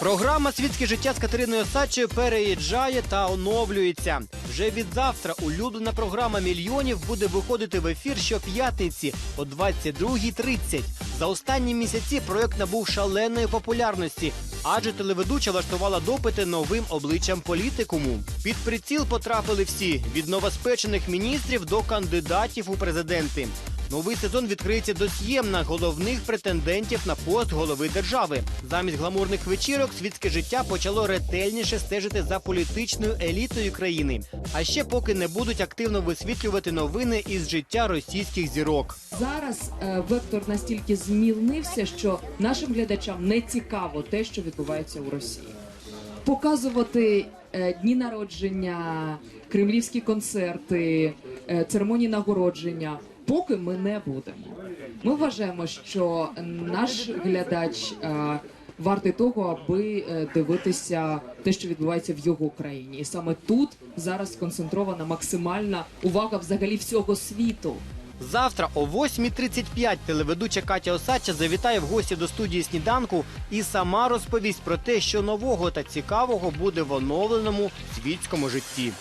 Програма Світське життя з Катериною Осадчою переїжджає та оновлюється. Вже від завтра улюблена програма мільйонів буде виходити в ефір щоп'ятниці о 22.30. За останні місяці проект набув шаленої популярності, адже телеведуча влаштувала допити новим обличчям політикуму. Під приціл потрапили всі від новоспечених міністрів до кандидатів у президенти. Новий сезон відкриється досьєм на головних претендентів на пост голови держави. Замість гламурних вечірок світське життя почало ретельніше стежити за політичною елітою країни. А ще поки не будуть активно висвітлювати новини із життя російських зірок. Зараз е, вектор настільки змінився, що нашим глядачам не цікаво те, що відбувається у Росії. Показувати е, дні народження, кремлівські концерти, е, церемонії нагородження. Поки ми не будемо. Ми вважаємо, що наш глядач е, вартий того, аби е, дивитися те, що відбувається в його країні, і саме тут зараз сконцентрована максимальна увага взагалі всього світу. Завтра о 8.35 телеведуча Катя Осадча завітає в гості до студії сніданку і сама розповість про те, що нового та цікавого буде в оновленому світському житті.